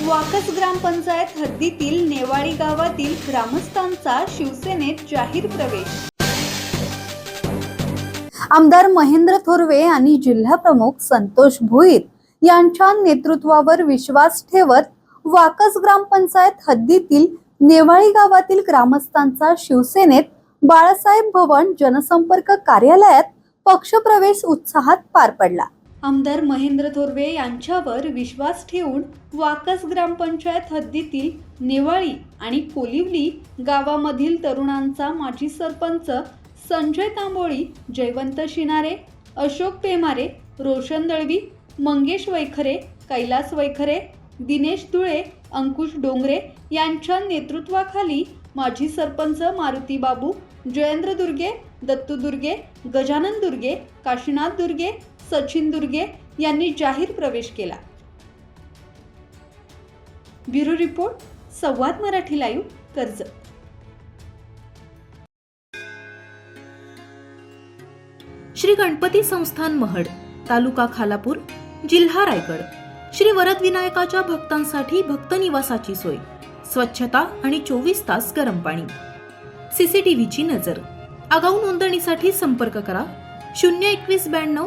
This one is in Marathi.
वाकस ग्रामपंचायत हद्दीतील नेवाळी गावातील ग्रामस्थांचा शिवसेनेत जाहीर प्रवेश. आमदार महेंद्र थोरवे आणि जिल्हा प्रमुख संतोष भोईर यांच्या नेतृत्वावर विश्वास ठेवत वाकस ग्रामपंचायत हद्दीतील नेवाळी गावातील ग्रामस्थांचा शिवसेनेत बाळासाहेब भवन जनसंपर्क कार्यालयात पक्षप्रवेश उत्साहात पार पडला. आमदार महेंद्र थोरवे यांच्यावर विश्वास ठेवून वाकस ग्रामपंचायत हद्दीतील नेवाळी आणि कोलिवली गावामधील तरुणांचा माजी सरपंच संजय तांबोळी जयवंत शिनारे अशोक पेमारे रोशन दळवी मंगेश वैखरे कैलास वैखरे दिनेश धुळे अंकुश डोंगरे यांच्या नेतृत्वाखाली माजी सरपंच मारुती बाबू जयेंद्र दुर्गे दत्तू दुर्गे गजानन दुर्गे काशीनाथ दुर्गे सचिन दुर्गे यांनी जाहीर प्रवेश केला. Bureau report Samvad Marathi live Karjat. Shri Ganpati संस्थान महड तालुका खालापूर जिल्हा रायगड. श्री वरद विनायकाच्या भक्तांसाठी भक्त निवासाची सोय स्वच्छता आणि चोवीस तास गरम पाणी. सीसीटीव्हीची नजर. आगाऊ नोंदणीसाठी संपर्क करा शून्य एकवीस ब्याण्णव